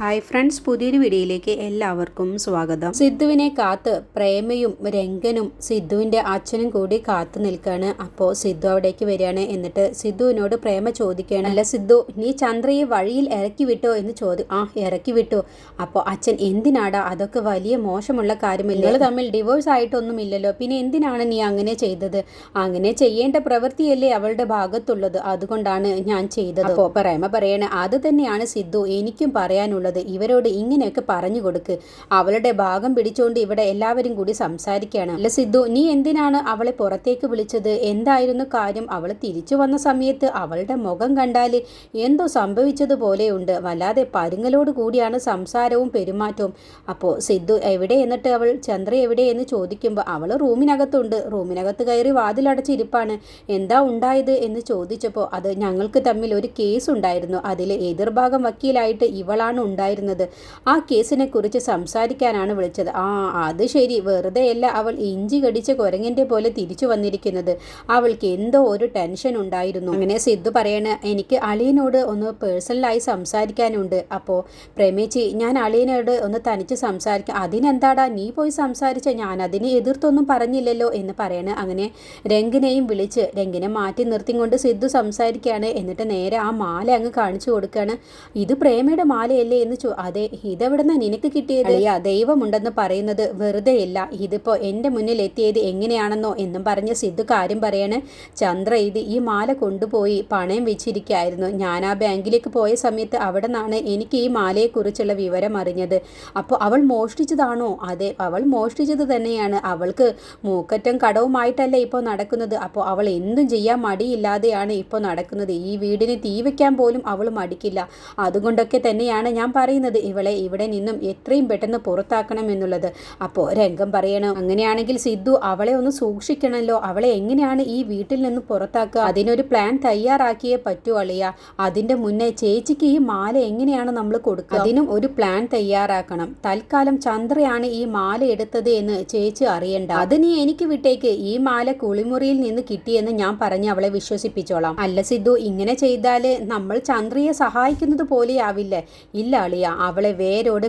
Hi friends പുതിയൊരു വീഡിയോയിലേക്ക് എല്ലാവർക്കും സ്വാഗതം. സിദ്ധുവിനെ കാത്ത് പ്രേമയും രംഗനും സിദ്ധുവിന്റെ അച്ഛനും കൂടി കാത്തു നിൽക്കുകയാണ് അപ്പോൾ സിദ്ധു അവിടേക്ക് വരികയാണ് എന്നിട്ട് സിദ്ധുവിനോട് പ്രേമ ചോദിക്കുകയാണ്. അല്ല സിദ്ധു നീ ചന്ദ്രയെ വഴിയിൽ ഇറക്കി വിട്ടോ എന്ന് ചോദി ആ ഇറക്കി വിട്ടു. അപ്പോൾ അച്ഛൻ എന്തിനാടാ? അതൊക്കെ വലിയ മോശമുള്ള കാര്യമില്ല? നിങ്ങൾ തമ്മിൽ ഡിവോഴ്സ് ആയിട്ടൊന്നുമില്ലല്ലോ. പിന്നെ എന്തിനാണ് നീ അങ്ങനെ ചെയ്തത്? അങ്ങനെ ചെയ്യേണ്ട പ്രവൃത്തിയല്ലേ അവളുടെ ഭാഗത്തുള്ളത്. അതുകൊണ്ടാണ് ഞാൻ ചെയ്തത്. അപ്പോൾ പ്രേമ പറയണേ അത് തന്നെയാണ് സിദ്ധു. എനിക്കും പറയാനുള്ളത്. ഇവരോട് ഇങ്ങനെയൊക്കെ പറഞ്ഞു കൊടുക്ക്. അവളുടെ ഭാഗം പിടിച്ചുകൊണ്ട് ഇവിടെ എല്ലാവരും കൂടി സംസാരിക്കുകയാണ് അല്ല സിദ്ധു നീ എന്തിനാണ് അവളെ പുറത്തേക്ക് വിളിച്ചത്? എന്തായിരുന്നു കാര്യം? അവൾ തിരിച്ചു വന്ന സമയത്ത് അവളുടെ മുഖം കണ്ടാൽ എന്തോ സംഭവിച്ചതുപോലെയുണ്ട് വല്ലാതെ പരുങ്ങലോട് കൂടിയാണ് സംസാരവും പെരുമാറ്റവും. അപ്പോൾ സിദ്ധു എവിടെ എന്നിട്ട് അവൾ? ചന്ദ്ര എവിടെ എന്ന് ചോദിക്കുമ്പോൾ അവൾ റൂമിനകത്തുണ്ട്. റൂമിനകത്ത് കയറി വാതിലടച്ചിരിപ്പാണ്. എന്താ ഉണ്ടായത് എന്ന് ചോദിച്ചപ്പോൾ അത് ഞങ്ങൾക്ക് തമ്മിൽ ഒരു കേസ് ഉണ്ടായിരുന്നു അതിൽ എതിർഭാഗം വക്കീലായിട്ട് ഇവളാണ് ഉണ്ടായിരുന്നത്. ആ കേസിനെ കുറിച്ച് സംസാരിക്കാനാണ് വിളിച്ചത്. ആ അത് ശരി. വെറുതെയല്ല അവൾ ഇഞ്ചി കടിച്ച കുരങ്ങിന്റെ പോലെ തിരിച്ചു വന്നിരിക്കുന്നത്. അവൾക്ക് എന്തോ ഒരു ടെൻഷൻ ഉണ്ടായിരുന്നു. അങ്ങനെ സിദ്ധു പറയണ എനിക്ക് അളിയനോട് ഒന്ന് പേഴ്സണലായി സംസാരിക്കാനുണ്ട്. അപ്പോൾ പ്രേമേച്ചി ഞാൻ അളിയനോട് ഒന്ന് തനിച്ച് സംസാരിക്കാം. അതിനെന്താടാ നീ പോയി സംസാരിച്ച? ഞാൻ അതിനെ എതിർത്തൊന്നും പറഞ്ഞില്ലല്ലോ എന്ന് പറയണ. അങ്ങനെ രംഗിനെയും വിളിച്ച് രംഗിനെ മാറ്റി നിർത്തി കൊണ്ട് സിദ്ധു സംസാരിക്കുകയാണ് എന്നിട്ട് നേരെ ആ മാല അങ്ങ് കാണിച്ചു കൊടുക്കുകയാണ് ഇത് പ്രേമയുടെ മാലയല്ലേ എന്ന് ചോ അതെ ഇതെവിടുന്ന നിനക്ക് കിട്ടിയത്? അയ്യാ ദൈവമുണ്ടെന്ന് പറയുന്നത് വെറുതെയല്ല. ഇതിപ്പോൾ എന്റെ മുന്നിൽ എത്തിയത് എങ്ങനെയാണെന്നോ എന്നും പറഞ്ഞ് സിദ്ധു കാര്യം പറയാണ്. ചന്ദ്ര ഇത് ഈ മാല കൊണ്ടുപോയി പണയം വെച്ചിരിക്കുകയായിരുന്നു ഞാൻ ആ ബാങ്കിലേക്ക് പോയ സമയത്ത് അവിടെ നിന്നാണ് എനിക്ക് ഈ മാലയെക്കുറിച്ചുള്ള വിവരം അറിഞ്ഞത്. അപ്പോൾ അവൾ മോഷ്ടിച്ചതാണോ? അതെ അവൾ മോഷ്ടിച്ചത് തന്നെയാണ്. അവൾക്ക് മൂക്കറ്റം കടവുമായിട്ടല്ല ഇപ്പോൾ നടക്കുന്നത്. അപ്പോൾ അവൾ എന്തും ചെയ്യാൻ മടിയില്ലാതെയാണ് ഇപ്പോൾ നടക്കുന്നത്. ഈ വീടിന് തീ വയ്ക്കാൻ പോലും അവൾ മടിക്കില്ല. അതുകൊണ്ടൊക്കെ തന്നെയാണ് ഞാൻ പറയുന്നത് ഇവളെ ഇവിടെ നിന്നും എത്രയും പെട്ടെന്ന് പുറത്താക്കണം എന്നുള്ളത്. അപ്പോൾ രംഗം പറയണം. അങ്ങനെയാണെങ്കിൽ സിദ്ധു അവളെ ഒന്ന് സൂക്ഷിക്കണമല്ലോ അവളെ എങ്ങനെയാണ് ഈ വീട്ടിൽ നിന്ന് പുറത്താക്കുക? അതിനൊരു പ്ലാൻ തയ്യാറാക്കിയേ പറ്റൂ അളിയ. അതിന്റെ മുന്നേ ചേച്ചിക്ക് ഈ മാല എങ്ങനെയാണ് നമ്മൾ കൊടുക്കുക? അതിനും ഒരു പ്ലാൻ തയ്യാറാക്കണം. തൽക്കാലം ചന്ദ്രയാണ് ഈ മാല എടുത്തത് എന്ന് ചേച്ചി അറിയണ്ട. അത് നീ എനിക്ക് വിട്ടേക്ക്. ഈ മാല കുളിമുറിയിൽ നിന്ന് കിട്ടിയെന്ന് ഞാൻ പറഞ്ഞ് അവളെ വിശ്വസിപ്പിച്ചോളാം. അല്ല സിദ്ധു ഇങ്ങനെ ചെയ്താൽ നമ്മൾ ചന്ദ്രയെ സഹായിക്കുന്നത് പോലെയാവില്ലേ? ഇല്ല അളിയ അവളെ വേരോട്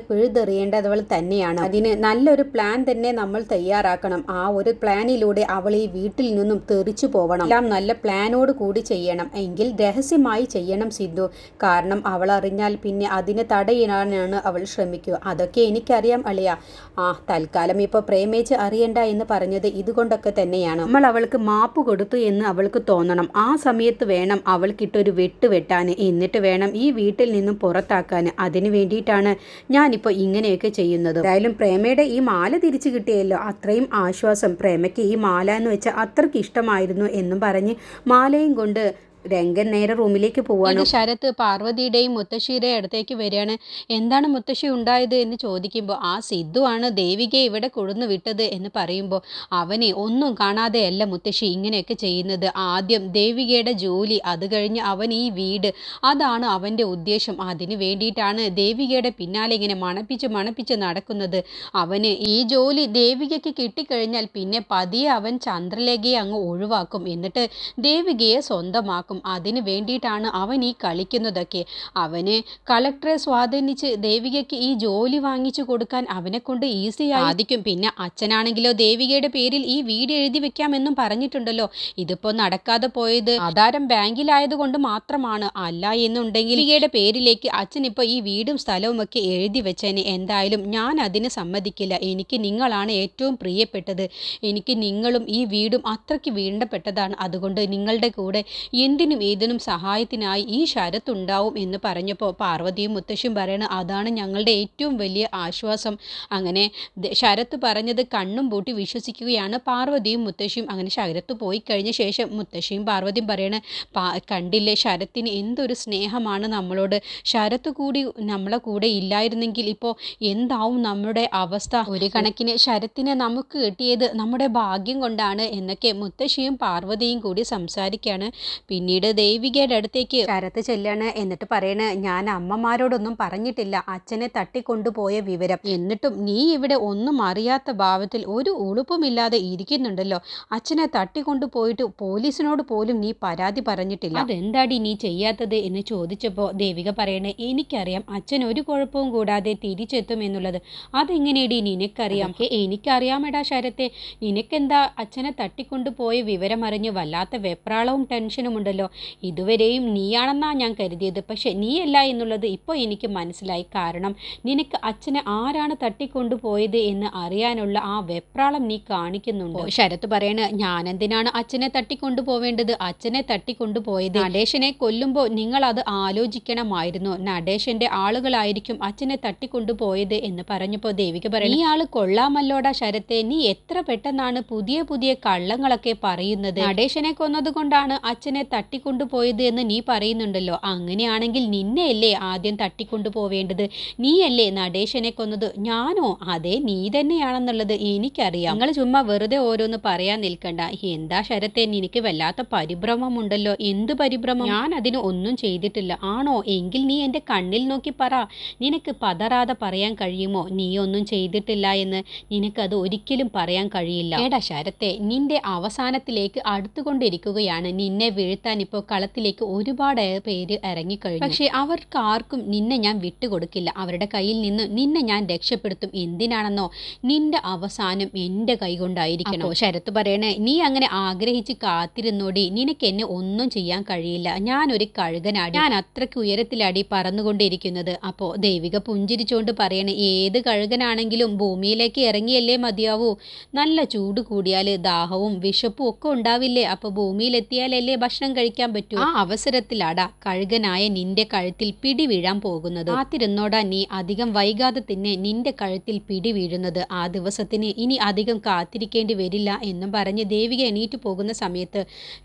അവൾ തന്നെയാണ്. അതിന് നല്ലൊരു പ്ലാൻ തന്നെ നമ്മൾ തയ്യാറാക്കണം. ആ ഒരു പ്ലാനിലൂടെ അവൾ ഈ വീട്ടിൽ നിന്നും തെറിച്ചു പോവണം. എല്ലാം നല്ല പ്ലാനോട് കൂടി ചെയ്യണം. എങ്കിൽ രഹസ്യമായി ചെയ്യണം സിദ്ധു കാരണം അവൾ അറിഞ്ഞാൽ പിന്നെ അതിനെ തടയിടാനാണ് അവൾ ശ്രമിക്കുക. അതൊക്കെ എനിക്കറിയാം അളിയ. ആ തൽക്കാലം ഇപ്പോൾ പ്രേമേച്ച് അറിയണ്ട എന്ന് പറഞ്ഞത് ഇതുകൊണ്ടൊക്കെ തന്നെയാണ്. നമ്മൾ അവൾക്ക് മാപ്പ് കൊടുത്തു എന്ന് അവൾക്ക് തോന്നണം. ആ സമയത്ത് വേണം അവൾക്കിട്ടൊരു വെട്ട് വെട്ടാൻ. എന്നിട്ട് വേണം ഈ വീട്ടിൽ നിന്നും പുറത്താക്കാൻ. അതിനു വേണ്ടിയിട്ടാണ് ഞാനിപ്പോൾ ഇങ്ങനെയൊക്കെ ചെയ്യുന്നത്. എന്തായാലും പ്രേമയുടെ ഈ മാല തിരിച്ചു കിട്ടിയല്ലോ. അത്രയും ആശ്വാസം. പ്രേമയ്ക്ക് ഈ മാല എന്ന് വെച്ചാൽ അത്രയ്ക്ക് ഇഷ്ടമായിരുന്നു എന്നും പറഞ്ഞ് മാലയും കൊണ്ട് രംഗൻ നേരെ റൂമിലേക്ക് പോവാണ്. ശരത്ത് പാർവതിയുടെയും മുത്തശ്ശിയുടെയും അടുത്തേക്ക് വരികയാണ്. എന്താണ് മുത്തശ്ശി ഉണ്ടായത് എന്ന് ചോദിക്കുമ്പോൾ ആ സിദ്ധു ആണ് ദേവികയെ ഇവിടെ കൊടുന്നു വിട്ടത് എന്ന് പറയുമ്പോൾ അവനെ ഒന്നും കാണാതെയല്ല മുത്തശ്ശി ഇങ്ങനെയൊക്കെ ചെയ്യുന്നത്. ആദ്യം ദേവികയുടെ ജോലി അത് കഴിഞ്ഞ് അവൻ ഈ വീട്. അതാണ് അവന്റെ ഉദ്ദേശം. അതിന് വേണ്ടിയിട്ടാണ് ദേവികയുടെ പിന്നാലെ ഇങ്ങനെ മണപ്പിച്ച് മണപ്പിച്ച് നടക്കുന്നത്. അവന് ഈ ജോലി ദേവികയ്ക്ക് കിട്ടിക്കഴിഞ്ഞാൽ പിന്നെ പതിയെ അവൻ ചന്ദ്രലേഖയെ അങ്ങ് ഒഴിവാക്കും. എന്നിട്ട് ദേവികയെ സ്വന്തമാക്കും. അതിന് വേണ്ടിയിട്ടാണ് അവൻ ഈ കളിക്കുന്നതൊക്കെ. അവന് കളക്ടറെ സ്വാധീനിച്ച് ദേവികയ്ക്ക് ഈ ജോലി വാങ്ങിച്ചു കൊടുക്കാൻ അവനെ കൊണ്ട് ഈസി ആയിരിക്കും പിന്നെ അച്ഛനാണെങ്കിലോ ദേവികയുടെ പേരിൽ ഈ വീട് എഴുതി വെക്കാമെന്നും പറഞ്ഞിട്ടുണ്ടല്ലോ. ഇതിപ്പോ നടക്കാതെ പോയത് ആധാരം ബാങ്കിലായതുകൊണ്ട് മാത്രമാണ്. അല്ല എന്നുണ്ടെങ്കിൽ ദേവികയുടെ പേരിലേക്ക് അച്ഛൻ ഇപ്പോൾ ഈ വീടും സ്ഥലവും ഒക്കെ എഴുതി വെച്ചേനെ. എന്തായാലും ഞാൻ അതിന് സമ്മതിക്കില്ല. എനിക്ക് നിങ്ങളാണ് ഏറ്റവും പ്രിയപ്പെട്ടത്. എനിക്ക് നിങ്ങളും ഈ വീടും അത്രയ്ക്ക് വീണ്ടപ്പെട്ടതാണ്. അതുകൊണ്ട് നിങ്ങളുടെ കൂടെ എന്തിനും ഏതിനും സഹായത്തിനായി ഈ ശരത്തുണ്ടാവും എന്ന് പറഞ്ഞപ്പോൾ പാർവതിയും മുത്തശ്ശിയും പറയണ അതാണ് ഞങ്ങളുടെ ഏറ്റവും വലിയ ആശ്വാസം. അങ്ങനെ ശരത്ത് പറഞ്ഞത് കണ്ണും പൂട്ടി വിശ്വസിക്കുകയാണ് പാർവതിയും മുത്തശ്ശിയും. അങ്ങനെ ശരത്ത് പോയി കഴിഞ്ഞ ശേഷം മുത്തശ്ശിയും പാർവതിയും പറയണ കണ്ടില്ലേ ശരത്തിന് എന്തൊരു സ്നേഹമാണ് നമ്മളോട്. ശരത്ത് കൂടി നമ്മളെ കൂടെ ഇല്ലായിരുന്നെങ്കിൽ ഇപ്പോൾ എന്താവും നമ്മുടെ അവസ്ഥ? ഒരു കണക്കിന് ശരത്തിനെ നമുക്ക് കിട്ടിയത് നമ്മുടെ ഭാഗ്യം കൊണ്ടാണ് എന്നൊക്കെ മുത്തശ്ശിയും പാർവതിയും കൂടി സംസാരിക്കുകയാണ് പിന്നെ പിന്നീട് ദേവികയുടെ അടുത്തേക്ക് ശരത്ത് ചെല്ലാണ്. എന്നിട്ട് പറയണ് ഞാൻ അമ്മമാരോടൊന്നും പറഞ്ഞിട്ടില്ല. അച്ഛനെ തട്ടിക്കൊണ്ടുപോയ വിവരം. എന്നിട്ടും നീ ഇവിടെ ഒന്നും അറിയാത്ത ഭാവത്തിൽ ഒരു ഉളുപ്പുമില്ലാതെ ഇരിക്കുന്നുണ്ടല്ലോ. അച്ഛനെ തട്ടിക്കൊണ്ടുപോയിട്ട് പോലീസിനോട് പോലും നീ പരാതി പറഞ്ഞിട്ടില്ല. അതെന്താടി നീ ചെയ്യാത്തത്? എന്ന് ചോദിച്ചപ്പോൾ ദേവിക പറയണേ എനിക്കറിയാം. അച്ഛൻ ഒരു കുഴപ്പവും കൂടാതെ തിരിച്ചെത്തും എന്നുള്ളത്. അതെങ്ങനെയടി നിനക്കറിയാം? "ഹേ, എനിക്കറിയാമെടാ ശരത്തെ. നിനക്കെന്താ അച്ഛനെ തട്ടിക്കൊണ്ടുപോയ വിവരം അറിഞ്ഞ് വല്ലാത്ത വെപ്രാളവും ടെൻഷനും ഉണ്ടല്ലോ ഇതുവരെയും നീയാണെന്നാണ് ഞാൻ കരുതിയത്. പക്ഷേ നീയല്ല എന്നുള്ളത് ഇപ്പോൾ എനിക്ക് മനസ്സിലായി. കാരണം നിനക്ക് അച്ഛനെ ആരാണ് തട്ടിക്കൊണ്ടുപോയത് എന്ന് അറിയാനുള്ള ആ വെപ്രാളം നീ കാണിക്കുന്നുണ്ട്. ശരത്ത് പറയണ ഞാനെന്തിനാണ് അച്ഛനെ തട്ടിക്കൊണ്ടുപോവേണ്ടത്? അച്ഛനെ തട്ടിക്കൊണ്ടുപോയത്. നടേശനെ കൊല്ലുമ്പോൾ നിങ്ങൾ അത് ആലോചിക്കണമായിരുന്നു. നടേശന്റെ ആളുകളായിരിക്കും അച്ഛനെ തട്ടിക്കൊണ്ടുപോയത് എന്ന് പറഞ്ഞപ്പോൾ ദേവിക പറയുന്നു ഈ ആൾ കൊള്ളാമല്ലോടാ ശരത്തെ. നീ എത്ര പെട്ടെന്നാണ് പുതിയ പുതിയ കള്ളങ്ങളൊക്കെ പറയുന്നത്? നടേശനെ കൊന്നതുകൊണ്ടാണ് അച്ഛനെ തട്ടിക്കൊണ്ടുപോയത് എന്ന് നീ പറയുന്നുണ്ടല്ലോ. അങ്ങനെയാണെങ്കിൽ നിന്നെയല്ലേ ആദ്യം തട്ടിക്കൊണ്ടുപോവേണ്ടത്? നീയല്ലേ നടേശനെ കൊന്നത്? ഞാനോ? അതെ നീ തന്നെയാണെന്നുള്ളത് എനിക്കറിയാം. നിങ്ങൾ ചുമ്മാ വെറുതെ ഓരോന്ന് പറയാൻ നിൽക്കണ്ട. എന്താ ശരത്തെ നിനക്ക് വല്ലാത്ത പരിഭ്രമമുണ്ടല്ലോ. എന്ത് പരിഭ്രമം? ഞാൻ അതിന് ഒന്നും ചെയ്തിട്ടില്ല. ആണോ? എങ്കിൽ നീ എന്റെ കണ്ണിൽ നോക്കി പറ. നിനക്ക് പതറാതെ പറയാൻ കഴിയുമോ? നീ ഒന്നും ചെയ്തിട്ടില്ല എന്ന് നിനക്കത് ഒരിക്കലും പറയാൻ കഴിയില്ല. ഏടാ ശരത്തെ നിന്റെ അവസാനത്തിലേക്ക് അടുത്തുകൊണ്ടിരിക്കുകയാണ്. നിന്നെ വീഴ്ത്താൻ ഇപ്പോൾ കളത്തിലേക്ക് ഒരുപാട് പേര് ഇറങ്ങിക്കഴിഞ്ഞു. പക്ഷേ അവർക്ക് ആർക്കും നിന്നെ ഞാൻ വിട്ടുകൊടുക്കില്ല. അവരുടെ കയ്യിൽ നിന്ന് നിന്നെ ഞാൻ രക്ഷപ്പെടുത്തും. എന്തിനാണെന്നോ നിന്റെ അവസാനം എന്റെ കൈകൊണ്ടായിരിക്കണം ശരത്ത് പറയണേ നീ അങ്ങനെ ആഗ്രഹിച്ച് കാത്തിരുന്നോടി. നിനക്ക് എന്നെ ഒന്നും ചെയ്യാൻ കഴിയില്ല. ഞാൻ ഞാനൊരു കഴുകനാടി. ഞാൻ അത്രയ്ക്ക് ഉയരത്തിലാടി പറന്നുകൊണ്ടിരിക്കുന്നത്. അപ്പോൾ ദൈവിക പുഞ്ചിരിച്ചുകൊണ്ട് പറയണേ ഏത് കഴുകനാണെങ്കിലും ഭൂമിയിലേക്ക് ഇറങ്ങിയല്ലേ മതിയാവൂ. നല്ല ചൂട് കൂടിയാൽ ദാഹവും വിശപ്പും ഒക്കെ ഉണ്ടാവില്ലേ. അപ്പോൾ ഭൂമിയിലെത്തിയാലല്ലേ ഭക്ഷണം കഴിക്കാൻ പറ്റൂ. ആ അവസരത്തിലാടാ കഴുകനായ നിന്റെ കഴുത്തിൽ പിടി വീഴാൻ പോകുന്നത്. കാത്തിരുന്നോടാ നീ അധികം വൈകാതെ തന്നെ നിന്റെ കഴുത്തിൽ പിടി വീഴുന്നത്. ആ ദിവസത്തിന് ഇനി അധികം കാത്തിരിക്കേണ്ടി വരില്ല എന്നും പറഞ്ഞ് ദേവിക എണീറ്റ് പോകുന്ന സമയത്ത്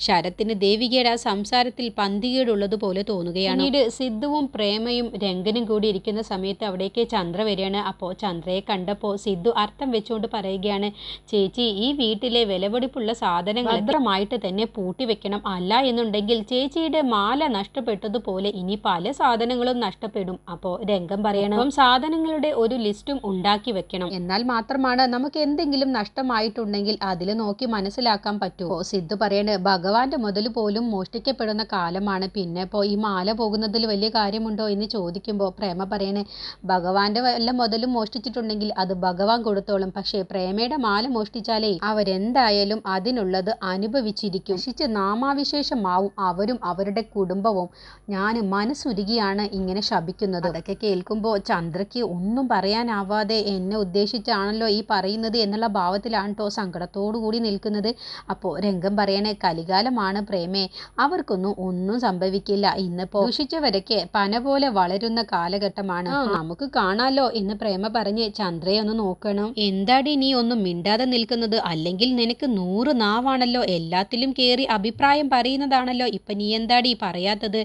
ശരത്തിന് ദേവികയുടെ ആ സംസാരത്തിൽ പന്തികേടുള്ളതുപോലെ തോന്നുകയാണ്. പിന്നീട് സിദ്ധുവും പ്രേമയും രംഗനും കൂടി ഇരിക്കുന്ന സമയത്ത് അവിടേക്ക് ചന്ദ്ര വരികയാണ്. അപ്പോൾ ചന്ദ്രയെ കണ്ടപ്പോൾ സിദ്ധു അർത്ഥം വെച്ചുകൊണ്ട് പറയുകയാണ് ചേച്ചി ഈ വീട്ടിലെ വിലപിടിപ്പുള്ള സാധനങ്ങൾ ഭദ്രമായിട്ട് തന്നെ പൂട്ടി വെക്കണം. അല്ല എന്നുണ്ടെങ്കിൽ ചേച്ചിയുടെ മാല നഷ്ടപ്പെട്ടതുപോലെ ഇനി പല സാധനങ്ങളും നഷ്ടപ്പെടും. അപ്പോ രംഗം പറയണം. അപ്പം സാധനങ്ങളുടെ ഒരു ലിസ്റ്റും ഉണ്ടാക്കി വെക്കണം. എന്നാൽ മാത്രമാണ് നമുക്ക് എന്തെങ്കിലും നഷ്ടമായിട്ടുണ്ടെങ്കിൽ അതിൽ നോക്കി മനസ്സിലാക്കാൻ പറ്റുമോ സിദ്ധു പറയണേ ഭഗവാന്റെ മുതൽ പോലും മോഷ്ടിക്കപ്പെടുന്ന കാലമാണ്. പിന്നെ ഇപ്പോൾ ഈ മാല പോകുന്നതിൽ വലിയ കാര്യമുണ്ടോ? എന്ന് ചോദിക്കുമ്പോൾ പ്രേമ പറയണേ ഭഗവാന്റെ വല്ല മുതലും മോഷ്ടിച്ചിട്ടുണ്ടെങ്കിൽ അത് ഭഗവാൻ കൊടുത്തോളും. പക്ഷേ പ്രേമയുടെ മാല മോഷ്ടിച്ചാലേ അവരെന്തായാലും അതിനുള്ളത് അനുഭവിച്ചിരിക്കും. ശിച്ച് നാമാവിശേഷമാവും അവരും അവരുടെ കുടുംബവും. ഞാൻ മനസ്സുരുകിയാണ് ഇങ്ങനെ ശപിക്കുന്നത്. അതൊക്കെ കേൾക്കുമ്പോൾ ചന്ദ്രയ്ക്ക് ഒന്നും പറയാനാവാതെ എന്നെ ഉദ്ദേശിച്ചാണല്ലോ ഈ പറയുന്നത് എന്നുള്ള ഭാവത്തിലാണ് കേട്ടോ സങ്കടത്തോടു കൂടി നിൽക്കുന്നത്. അപ്പോൾ രംഗം പറയണേ കലികാലമാണ് പ്രേമേ. അവർക്കൊന്നും ഒന്നും സംഭവിക്കില്ല. ഇന്നിപ്പോൾ ദൂഷിച്ചവരൊക്കെ പന പോലെ വളരുന്ന കാലഘട്ടമാണ്. നമുക്ക് കാണാലോ എന്ന് പ്രേമ പറഞ്ഞ് ചന്ദ്രയെ ഒന്ന് നോക്കണം. എന്താടി നീ ഒന്നും മിണ്ടാതെ നിൽക്കുന്നത്? അല്ലെങ്കിൽ നിനക്ക് നൂറ് നാവാണല്ലോ എല്ലാത്തിലും കേറി അഭിപ്രായം പറയുന്നതാണല്ലോ ഇപ്പം നീ എന്താടി പറയാത്തത്?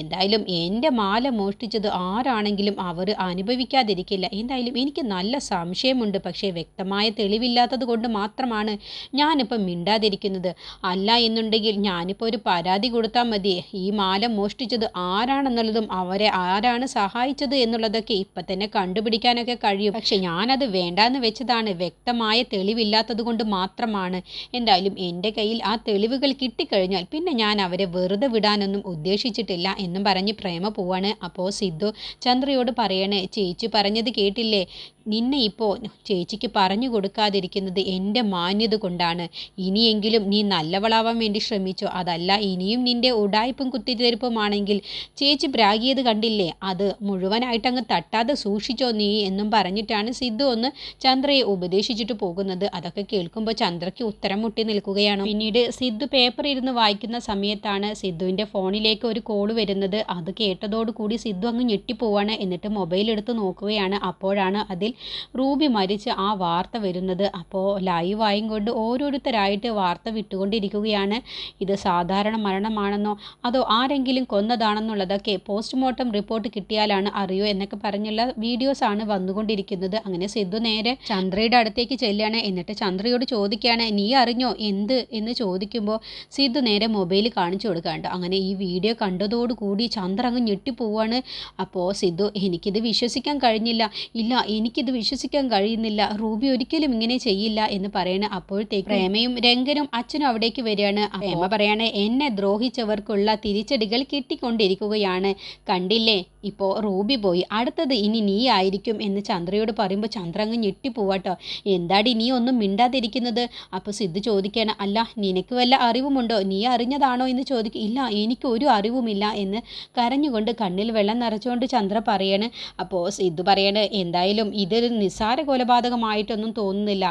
എന്തായാലും എന്റെ മാല മോഷ്ടിച്ചത് ആരാണെങ്കിലും അവർ അനുഭവിക്കാതിരിക്കില്ല. എന്തായാലും എനിക്ക് നല്ല സംശയമുണ്ട്. പക്ഷേ വ്യക്തമായ തെളിവില്ലാത്തത് കൊണ്ട് മാത്രമാണ് ഞാനിപ്പം മിണ്ടാതിരിക്കുന്നത്. അല്ല എന്നുണ്ടെങ്കിൽ ഞാനിപ്പോൾ ഒരു പരാതി കൊടുത്താൽ മതി. ഈ മാല മോഷ്ടിച്ചത് ആരാണെന്നുള്ളതും അവരെ ആരാണ് സഹായിച്ചത് എന്നുള്ളതൊക്കെ ഇപ്പം തന്നെ കണ്ടുപിടിക്കാനൊക്കെ കഴിയും. പക്ഷെ ഞാനത് വേണ്ടാന്ന് വെച്ചതാണ്. വ്യക്തമായ തെളിവില്ലാത്തത് കൊണ്ട് മാത്രമാണ്. എന്തായാലും എന്റെ കയ്യിൽ ആ തെളിവുകൾ കിട്ടിക്കഴിഞ്ഞാൽ പിന്നെ ഞാൻ അവരെ വെറുതെ വിടാനൊന്നും ഉദ്ദേശിച്ചിട്ടില്ല എന്നും പറഞ്ഞ് പ്രേമ പോവാണ്. അപ്പോൾ സിദ്ധു ചന്ദ്രയോട് പറയണേ ചേച്ചി പറഞ്ഞത് കേട്ടില്ലേ? നിന്നെ ഇപ്പോൾ ചേച്ചിക്ക് പറഞ്ഞു കൊടുക്കാതിരിക്കുന്നത് എന്റെ മാന്യത കൊണ്ടാണ്. ഇനിയെങ്കിലും നീ നല്ലവളാവാൻ വേണ്ടി ശ്രമിച്ചോ? അതല്ല ഇനിയും നിന്റെ ഉടായ്പും കുത്തിത്തെരുപ്പുമാണെങ്കിൽ ചേച്ചി പ്രാഗിയത് കണ്ടില്ലേ? അത് മുഴുവനായിട്ട് അങ്ങ് തട്ടാതെ സൂക്ഷിച്ചോ നീ എന്നും പറഞ്ഞിട്ടാണ് സിദ്ധു ഒന്ന് ചന്ദ്രയെ ഉപദേശിച്ചിട്ട് പോകുന്നത്. അതൊക്കെ കേൾക്കുമ്പോൾ ചന്ദ്രയ്ക്ക് ഉത്തരം മുട്ടി നിൽക്കുകയാണ്. പിന്നീട് സിദ്ധു പേപ്പർ ഇരുന്ന് വായിക്കുന്ന സമയത്താണ് സിദ്ധുവിന്റെ ഫോണിലേക്ക് ഒരു കോൾ വരുന്നത്. അത് കേട്ടതോടുകൂടി സിദ്ധു അങ്ങ് ഞെട്ടിപ്പോവാണ്. എന്നിട്ട് മൊബൈൽ എടുത്ത് നോക്കുകയാണ്. അപ്പോഴാണ് അതിൽ റൂബി മരിച്ച് ആ വാർത്ത വരുന്നത് അപ്പോൾ ലൈവായും കൊണ്ട് ഓരോരുത്തരായിട്ട് വാർത്ത വിട്ടുകൊണ്ടിരിക്കുകയാണ്. ഇത് സാധാരണ മരണമാണെന്നോ അതോ ആരെങ്കിലും കൊന്നതാണെന്നുള്ളതൊക്കെ പോസ്റ്റ്മോർട്ടം റിപ്പോർട്ട് കിട്ടിയാലാണ് അറിയോ എന്നൊക്കെ പറഞ്ഞുള്ള വീഡിയോസാണ് വന്നുകൊണ്ടിരിക്കുന്നത്. അങ്ങനെ സിദ്ധു നേരെ ചന്ദ്രയുടെ അടുത്തേക്ക് ചെല്ലുകയാണ്. എന്നിട്ട് ചന്ദ്രയോട് ചോദിക്കുകയാണ് നീ അറിഞ്ഞോ എന്ത്? എന്ന് ചോദിക്കുമ്പോൾ സിദ്ധു നേരെ മൊബൈൽ കാണിച്ചു കൊടുക്കാണ്ട്. അങ്ങനെ ഈ വീഡിയോ കണ്ടതോടുകൂടി ചന്ദ്ര അങ്ങ് ഞെട്ടിപ്പോവാണ്. അപ്പോൾ സിദ്ധു എനിക്കിത് വിശ്വസിക്കാൻ കഴിഞ്ഞില്ല. ഇല്ല എനിക്കിത് വിശ്വസിക്കാൻ കഴിയുന്നില്ല. റൂബി ഒരിക്കലും ഇങ്ങനെ ചെയ്യില്ല എന്ന് പറയണ. അപ്പോഴത്തേക്ക് പ്രേമയും രംഗനും അച്ഛനും അവിടേക്ക് വരികയാണ്. പ്രേമ. പറയാണ് എന്നെ ദ്രോഹിച്ചവർക്കുള്ള തിരിച്ചടികൾ കിട്ടിക്കൊണ്ടിരിക്കുകയാണ്. കണ്ടില്ലേ? ഇപ്പോൾ റൂബി പോയി. അടുത്തത് ഇനി നീ ആയിരിക്കും എന്ന് ചന്ദ്രയോട് പറയുമ്പോൾ ചന്ദ്ര അങ്ങ് ഞെട്ടിപ്പോവാട്ടോ എന്താടി നീ ഒന്നും മിണ്ടാതിരിക്കുന്നത്? അപ്പോൾ സിദ്ധു ചോദിക്കുകയാണ് അല്ല നിനക്ക് വല്ല അറിവുമുണ്ടോ? നീ അറിഞ്ഞതാണോ എന്ന് ചോദിക്കും ഇല്ല എനിക്ക് ഒരു അറിവുമില്ല എന്ന് കരഞ്ഞുകൊണ്ട് കണ്ണിൽ വെള്ളം നിറച്ചുകൊണ്ട് ചന്ദ്ര പറയാണ്. അപ്പോൾ സിദ്ധു പറയാണ് എന്തായാലും ഇതൊരു നിസ്സാര കൊലപാതകമായിട്ടൊന്നും തോന്നുന്നില്ല.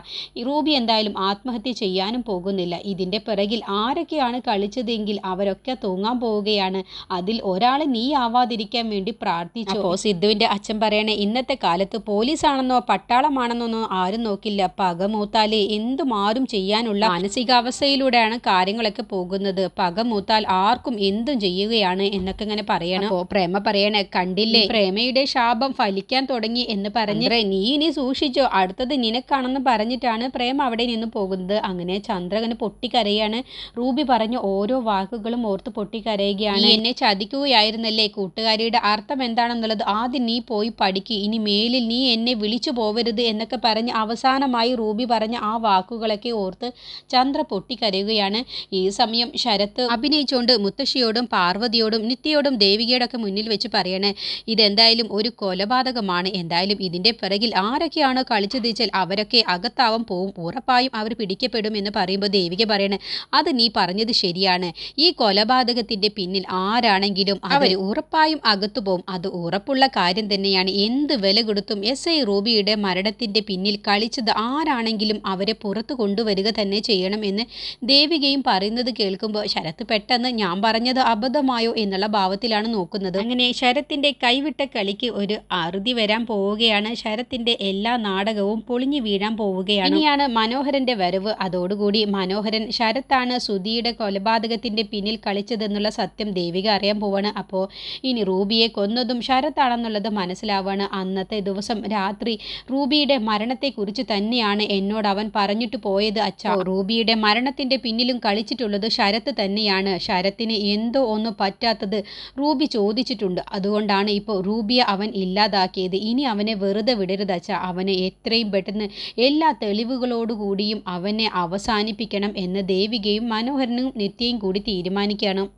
റൂബി എന്തായാലും ആത്മഹത്യ ചെയ്യാനും പോകുന്നില്ല. ഇതിന്റെ പിറകിൽ ആരൊക്കെയാണ് കളിച്ചതെങ്കിൽ അവരൊക്കെ തൂങ്ങാൻ പോവുകയാണ്. അതിൽ ഒരാൾ നീ ആവാതിരിക്കാൻ വേണ്ടി പ്രാർത്ഥിച്ചു. അപ്പോൾ സിദ്ധുവിന്റെ അച്ഛൻ പറയണേ ഇന്നത്തെ കാലത്ത് പോലീസാണെന്നോ പട്ടാളമാണെന്നോ ആരും നോക്കില്ല. പക എന്തുമാരും ചെയ്യാനുള്ള മാനസികാവസ്ഥയിലൂടെയാണ് കാര്യങ്ങളൊക്കെ പോകുന്നത്. പക മൂത്താൽ ആർക്കും എന്തും ചെയ്യുകയാണ് എന്നൊക്കെ ഇങ്ങനെ പറയണം. അപ്പോൾ പ്രേമ പറയണേ കണ്ടില്ലേ? പ്രേമയുടെ ശാപം ഫലിക്കാൻ തുടങ്ങി എന്ന് പറഞ്ഞ് നീ ഇനി സൂക്ഷിച്ചോ. അടുത്തത് നിനക്കാണെന്ന് പറഞ്ഞിട്ടാണ് പ്രേമ അവിടെ നിന്ന് പോകുന്നത്. അങ്ങനെ ചന്ദ്രകന് പൊട്ടിക്കരയാണ്. റൂബി പറഞ്ഞ ഓരോ വാക്കുകളും ഓർത്ത് പൊട്ടിക്കരയുകയാണ്. എന്നെ ചതിക്കുകയായിരുന്നല്ലേ? കൂട്ടുകാരിയുടെ അർത്ഥം എന്താണെന്നുള്ളത് ആദ്യം നീ പോയി പഠിക്ക്. ഇനി മേലിൽ നീ എന്നെ വിളിച്ചു പോവരുത് എന്നൊക്കെ പറഞ്ഞ് അവസാനമായി റൂബി പറഞ്ഞ ആ വാക്കുകളൊക്കെ ഓർത്ത് ചന്ദ്ര പൊട്ടിക്കരയുകയാണ്. ഈ സമയം ശരത്ത് അഭിനയിച്ചുകൊണ്ട് മുത്തശ്ശിയോടും പാർവതിയോടും നിത്യയോടും ദേവികയോടൊക്കെ മുന്നിൽ വെച്ച് പറയണേ ഇതെന്തായാലും ഒരു കൊലപാതകമാണ്. എന്തായാലും ഇതിന്റെ പിറകിൽ ആരൊക്കെയാണ് കളിച്ചു തിരിച്ചാൽ അവരൊക്കെ അകത്താവും പോവും. ഉറപ്പായും അവർ പിടിക്കപ്പെടും എന്ന് പറയുമ്പോൾ ദേവിക പറയണേ അത് നീ പറഞ്ഞത് ശരിയാണ്. ഈ കൊലപാതകത്തിന്റെ പിന്നിൽ ആരാണെങ്കിലും അവർ ഉറപ്പായും അകത്തു പോവും അത് ഉറപ്പുള്ള കാര്യം തന്നെയാണ്. എന്ത് വില കൊടുത്തും എസ് ഐ റൂബിയുടെ മരണത്തിന്റെ പിന്നിൽ കളിച്ചത് ആരാണെങ്കിലും അവരെ പുറത്തു കൊണ്ടുവരിക തന്നെ ചെയ്യണം എന്ന് ദേവികയും പറയുന്നത് കേൾക്കുമ്പോൾ ശരത്ത് പെട്ടെന്ന് ഞാൻ പറഞ്ഞത് അബദ്ധമായോ? എന്നുള്ള ഭാവത്തിലാണ് നോക്കുന്നത്. അങ്ങനെ ശരത്തിന്റെ കൈവിട്ട കളിക്ക് ഒരു അറുതി വരാൻ പോവുകയാണ്. ശരത്തിന്റെ എല്ലാ നാടകവും പൊളിഞ്ഞു വീഴാൻ പോവുകയാണ്. ഇനിയാണ് മനോഹരന്റെ വരവ്. അതോടുകൂടി മനോഹരൻ ശരത്താണ് സുധിയുടെ കൊലപാതകത്തിന്റെ പിന്നിൽ കളിച്ചതെന്നുള്ള സത്യം ദേവിക അറിയാൻ പോവാണ്. അപ്പോൾ ഇനി റൂബിയെ കൊന്നതും ശരത്താണെന്നുള്ളത് മനസ്സിലാവാണ്. അന്നത്തെ ദിവസം രാത്രി റൂബിയുടെ മരണത്തെക്കുറിച്ച് തന്നെയാണ് എന്നോട് അവൻ പറഞ്ഞിട്ട് പോയത് അച്ഛ. റൂബിയുടെ മരണത്തിന്റെ പിന്നിലും കളിച്ചിട്ടുള്ളത് ശരത്ത് തന്നെയാണ്. ശരത്തിന് എന്തോ ഒന്നും പറ്റാത്തത് റൂബി ചോദിച്ചിട്ടുണ്ട്. അതുകൊണ്ടാണ് ഇപ്പോൾ റൂബിയെ അവൻ ഇല്ലാതാക്കിയത്. ഇനി അവനെ വെറുതെ വിടരുത് അച്ഛ. അവനെ എത്രയും പെട്ടെന്ന് എല്ലാ തെളിവുകളോടുകൂടിയും അവനെ അവസാനിപ്പിക്കണം എന്ന് ദേവികയും മനോഹരനും നിത്യയും കൂടി തീരുമാനിക്കണം